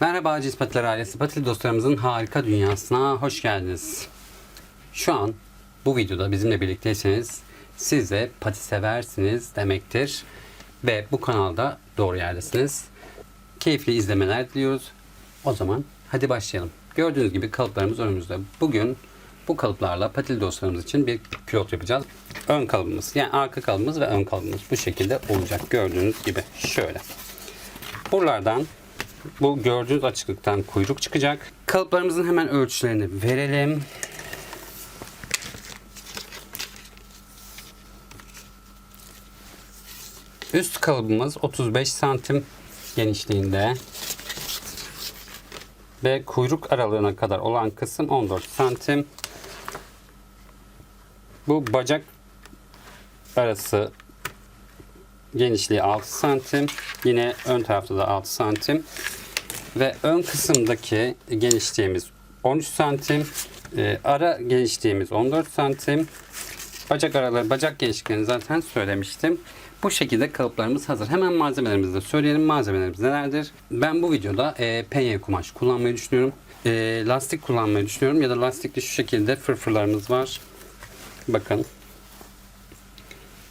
Merhaba Aciz Patiler ailesi. Patil dostlarımızın harika dünyasına hoş geldiniz. Şu an bu videoda bizimle birlikteyseniz siz de pati seversiniz demektir. Ve bu kanalda doğru yerdesiniz. Keyifli izlemeler diliyoruz. O zaman hadi başlayalım. Gördüğünüz gibi kalıplarımız önümüzde. Bugün bu kalıplarla patil dostlarımız için bir külot yapacağız. Ön kalıbımız yani arka kalıbımız ve ön kalıbımız bu şekilde olacak. Gördüğünüz gibi şöyle. Buralardan bu gördüğünüz açıklıktan kuyruk çıkacak. Kalıplarımızın hemen ölçülerini verelim. Üst kalıbımız 35 santim genişliğinde ve kuyruk aralığına kadar olan kısım 14 santim. Bu bacak arası genişliği 6 santim. Yine ön tarafta da 6 santim. Ve ön kısımdaki genişliğimiz 13 santim. Ee, ara genişliğimiz 14 santim. Bacak araları, bacak genişliklerini zaten söylemiştim. Bu şekilde kalıplarımız hazır. Hemen malzemelerimizi de söyleyelim. Malzemelerimiz nelerdir? Ben bu videoda e, penye kumaş kullanmayı düşünüyorum. E, lastik kullanmayı düşünüyorum. Ya da lastikli şu şekilde fırfırlarımız var. Bakın.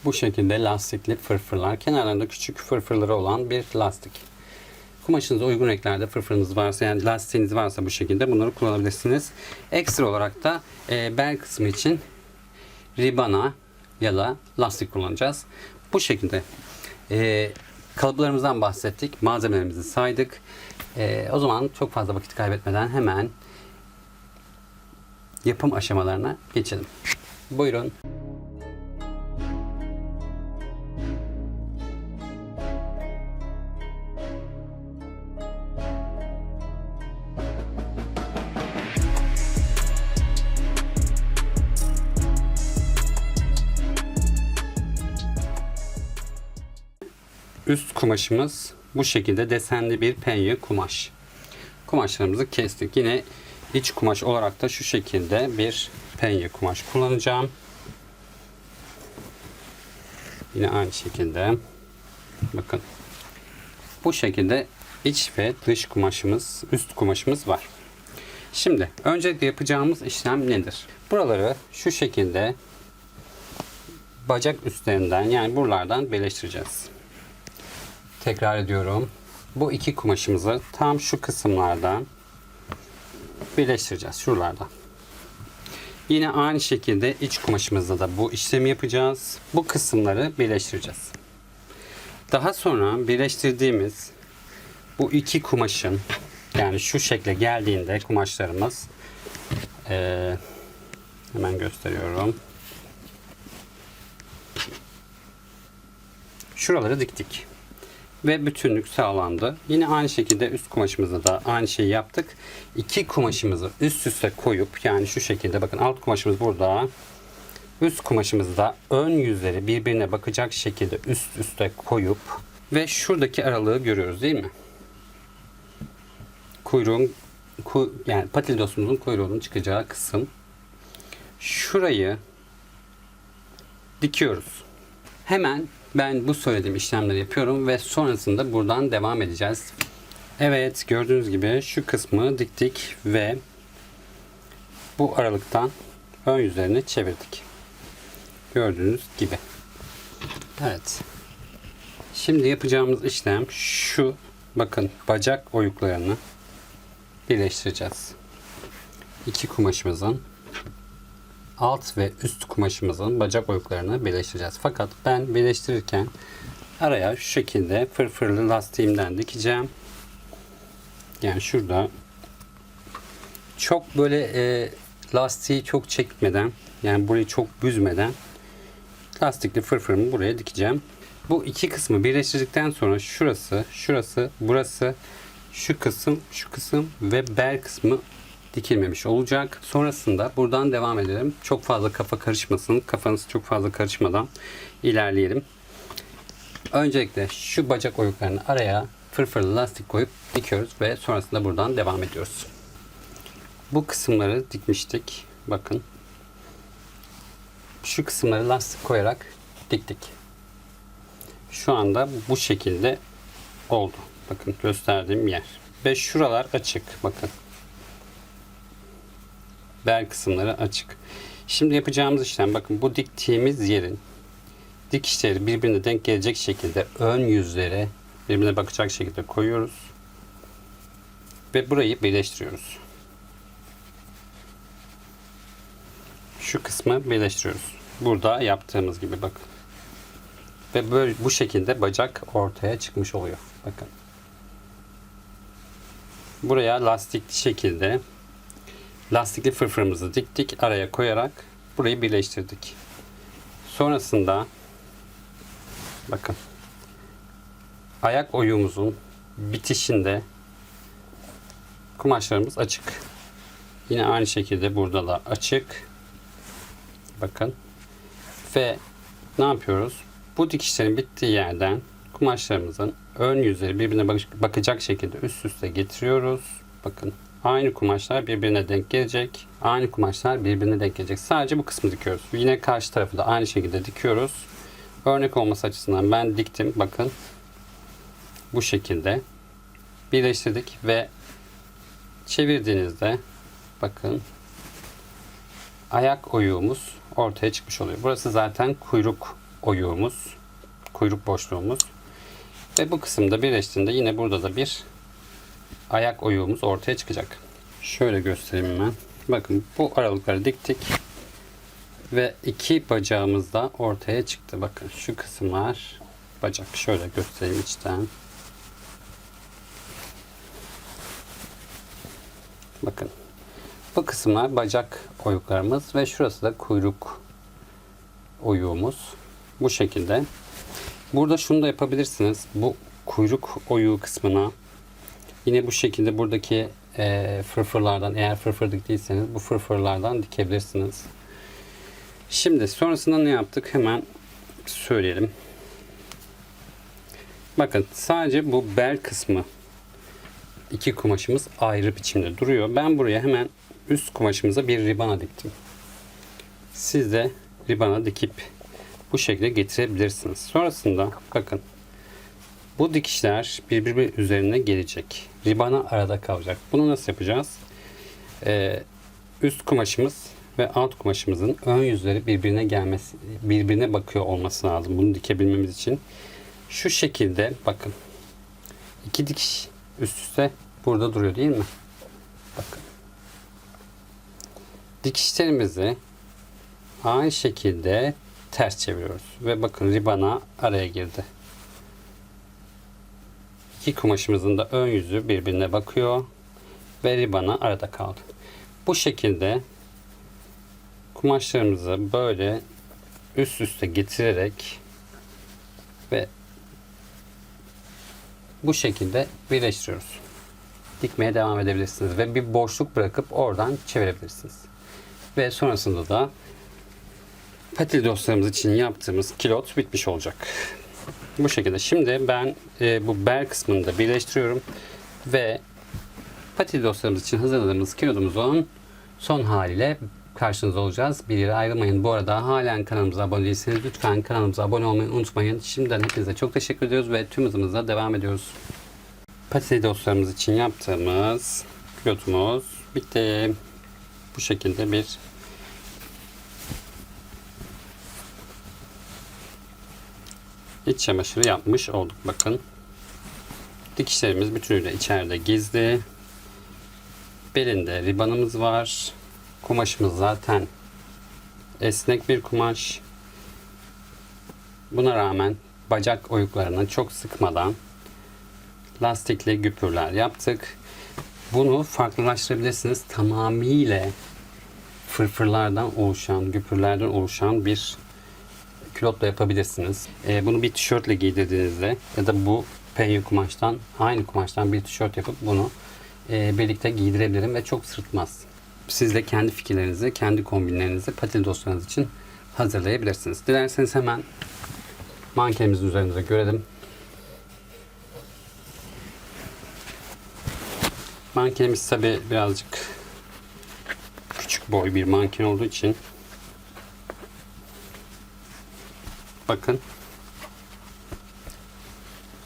Bu şekilde lastikli fırfırlar. Kenarlarında küçük fırfırları olan bir lastik. Kumaşınıza uygun renklerde fırfırınız varsa yani lastiğiniz varsa bu şekilde bunları kullanabilirsiniz. Ekstra olarak da e, bel kısmı için ribana ya da lastik kullanacağız. Bu şekilde e, kalıplarımızdan bahsettik. Malzemelerimizi saydık. E, o zaman çok fazla vakit kaybetmeden hemen yapım aşamalarına geçelim. Buyurun. Üst kumaşımız bu şekilde desenli bir penye kumaş. Kumaşlarımızı kestik. Yine iç kumaş olarak da şu şekilde bir penye kumaş kullanacağım. Yine aynı şekilde. Bakın. Bu şekilde iç ve dış kumaşımız, üst kumaşımız var. Şimdi öncelikle yapacağımız işlem nedir? Buraları şu şekilde bacak üstlerinden yani buralardan birleştireceğiz. Tekrar ediyorum. Bu iki kumaşımızı tam şu kısımlardan birleştireceğiz. Şuralarda. Yine aynı şekilde iç kumaşımızda da bu işlemi yapacağız. Bu kısımları birleştireceğiz. Daha sonra birleştirdiğimiz bu iki kumaşın yani şu şekle geldiğinde kumaşlarımız eee, hemen gösteriyorum. Şuraları diktik ve bütünlük sağlandı. Yine aynı şekilde üst kumaşımızda da aynı şeyi yaptık. İki kumaşımızı üst üste koyup yani şu şekilde bakın alt kumaşımız burada. Üst kumaşımızı da ön yüzleri birbirine bakacak şekilde üst üste koyup ve şuradaki aralığı görüyoruz değil mi? Kuyruğun ku, yani patildosumuzun kuyruğunun çıkacağı kısım. Şurayı dikiyoruz. Hemen ben bu söylediğim işlemleri yapıyorum ve sonrasında buradan devam edeceğiz. Evet gördüğünüz gibi şu kısmı diktik ve bu aralıktan ön yüzlerini çevirdik. Gördüğünüz gibi. Evet. Şimdi yapacağımız işlem şu. Bakın bacak oyuklarını birleştireceğiz. İki kumaşımızın alt ve üst kumaşımızın bacak oyuklarını birleştireceğiz. Fakat ben birleştirirken araya şu şekilde fırfırlı lastiğimden dikeceğim. Yani şurada çok böyle e, lastiği çok çekmeden yani burayı çok büzmeden lastikli fırfırımı buraya dikeceğim. Bu iki kısmı birleştirdikten sonra şurası, şurası, burası, şu kısım, şu kısım ve bel kısmı dikilmemiş olacak. Sonrasında buradan devam edelim. Çok fazla kafa karışmasın. Kafanız çok fazla karışmadan ilerleyelim. Öncelikle şu bacak oyuklarını araya fırfırlı lastik koyup dikiyoruz ve sonrasında buradan devam ediyoruz. Bu kısımları dikmiştik. Bakın. Şu kısımları lastik koyarak diktik. Şu anda bu şekilde oldu. Bakın gösterdiğim yer. Ve şuralar açık. Bakın. Bel kısımları açık. Şimdi yapacağımız işlem bakın bu diktiğimiz yerin dikişleri birbirine denk gelecek şekilde ön yüzlere birbirine bakacak şekilde koyuyoruz. Ve burayı birleştiriyoruz. Şu kısmı birleştiriyoruz. Burada yaptığımız gibi bakın. Ve böyle bu şekilde bacak ortaya çıkmış oluyor. Bakın. Buraya lastikli şekilde lastikli fırfırımızı diktik. Araya koyarak burayı birleştirdik. Sonrasında bakın ayak oyumuzun bitişinde kumaşlarımız açık. Yine aynı şekilde burada da açık. Bakın. Ve ne yapıyoruz? Bu dikişlerin bittiği yerden kumaşlarımızın ön yüzleri birbirine bak- bakacak şekilde üst üste getiriyoruz. Bakın aynı kumaşlar birbirine denk gelecek. Aynı kumaşlar birbirine denk gelecek. Sadece bu kısmı dikiyoruz. Yine karşı tarafı da aynı şekilde dikiyoruz. Örnek olması açısından ben diktim. Bakın bu şekilde birleştirdik ve çevirdiğinizde bakın ayak oyuğumuz ortaya çıkmış oluyor. Burası zaten kuyruk oyuğumuz, kuyruk boşluğumuz. Ve bu kısımda birleştiğinde yine burada da bir ayak oyuğumuz ortaya çıkacak. Şöyle göstereyim hemen. Bakın bu aralıkları diktik. Ve iki bacağımız da ortaya çıktı. Bakın şu kısımlar bacak. Şöyle göstereyim içten. Bakın. Bu kısımlar bacak oyuklarımız ve şurası da kuyruk oyuğumuz. Bu şekilde. Burada şunu da yapabilirsiniz. Bu kuyruk oyuğu kısmına yine bu şekilde buradaki e, fırfırlardan eğer fırfır diktiyseniz bu fırfırlardan dikebilirsiniz. Şimdi sonrasında ne yaptık? Hemen söyleyelim. Bakın sadece bu bel kısmı iki kumaşımız ayrı biçimde duruyor. Ben buraya hemen üst kumaşımıza bir ribana diktim. Siz de ribana dikip bu şekilde getirebilirsiniz. Sonrasında bakın bu dikişler birbiri üzerine gelecek. Ribana arada kalacak. Bunu nasıl yapacağız? Ee, üst kumaşımız ve alt kumaşımızın ön yüzleri birbirine gelmesi, birbirine bakıyor olması lazım. Bunu dikebilmemiz için. Şu şekilde bakın. iki dikiş üst üste burada duruyor değil mi? Bakın. Dikişlerimizi aynı şekilde ters çeviriyoruz. Ve bakın ribana araya girdi. İki kumaşımızın da ön yüzü birbirine bakıyor. Ve ribana arada kaldı. Bu şekilde kumaşlarımızı böyle üst üste getirerek ve bu şekilde birleştiriyoruz. Dikmeye devam edebilirsiniz ve bir boşluk bırakıp oradan çevirebilirsiniz. Ve sonrasında da patil dostlarımız için yaptığımız kilot bitmiş olacak. Bu şekilde. Şimdi ben e, bu bel kısmını da birleştiriyorum ve patil dostlarımız için hazırladığımız kilotumuzun son haliyle karşınızda olacağız. Bir yere ayrılmayın. Bu arada halen kanalımıza abone değilseniz lütfen kanalımıza abone olmayı unutmayın. Şimdiden hepinize çok teşekkür ediyoruz ve tüm hızımızla devam ediyoruz. Patates dostlarımız için yaptığımız pilotumuz bitti. Bu şekilde bir iç çamaşırı yapmış olduk. Bakın. Dikişlerimiz bütünüyle içeride gizli. Belinde ribanımız var. Kumaşımız zaten esnek bir kumaş. Buna rağmen bacak oyuklarını çok sıkmadan lastikli güpürler yaptık. Bunu farklılaştırabilirsiniz. Tamamıyla fırfırlardan oluşan, güpürlerden oluşan bir külotla yapabilirsiniz. Ee, bunu bir tişörtle giydirdiğinizde ya da bu penye kumaştan, aynı kumaştan bir tişört yapıp bunu e, birlikte giydirebilirim ve çok sırıtmaz. Siz de kendi fikirlerinizi, kendi kombinlerinizi patil dostlarınız için hazırlayabilirsiniz. Dilerseniz hemen mankenimizin üzerinde görelim. Mankenimiz tabi birazcık küçük boy bir manken olduğu için bakın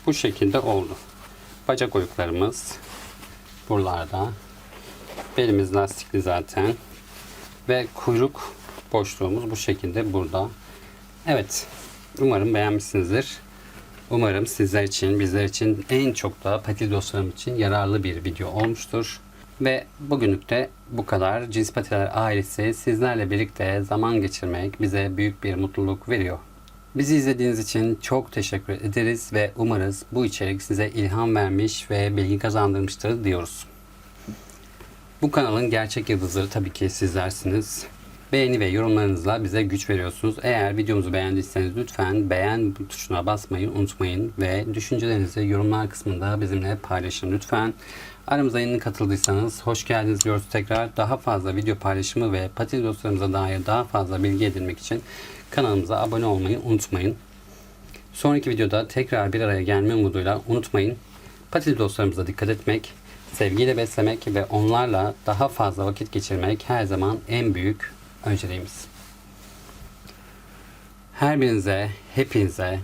bu şekilde oldu. Bacak oyuklarımız buralarda. Belimiz lastikli zaten. Ve kuyruk boşluğumuz bu şekilde burada. Evet. Umarım beğenmişsinizdir. Umarım sizler için, bizler için en çok da patil dostlarım için yararlı bir video olmuştur. Ve bugünlük de bu kadar. Cins Patiler ailesi sizlerle birlikte zaman geçirmek bize büyük bir mutluluk veriyor. Bizi izlediğiniz için çok teşekkür ederiz ve umarız bu içerik size ilham vermiş ve bilgi kazandırmıştır diyoruz. Bu kanalın gerçek yıldızları tabii ki sizlersiniz. Beğeni ve yorumlarınızla bize güç veriyorsunuz. Eğer videomuzu beğendiyseniz lütfen beğen tuşuna basmayı unutmayın ve düşüncelerinizi yorumlar kısmında bizimle paylaşın lütfen. Aramıza yeni katıldıysanız hoş geldiniz diyoruz tekrar. Daha fazla video paylaşımı ve patil dostlarımıza dair daha fazla bilgi edinmek için kanalımıza abone olmayı unutmayın. Sonraki videoda tekrar bir araya gelme umuduyla unutmayın. Patil dostlarımıza dikkat etmek, sevgiyle beslemek ve onlarla daha fazla vakit geçirmek her zaman en büyük önceliğimiz. Her birinize, hepinize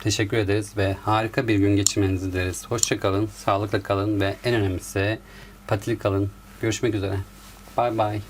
teşekkür ederiz ve harika bir gün geçirmenizi dileriz. Hoşçakalın, sağlıkla kalın ve en önemlisi patili kalın. Görüşmek üzere. Bay bay.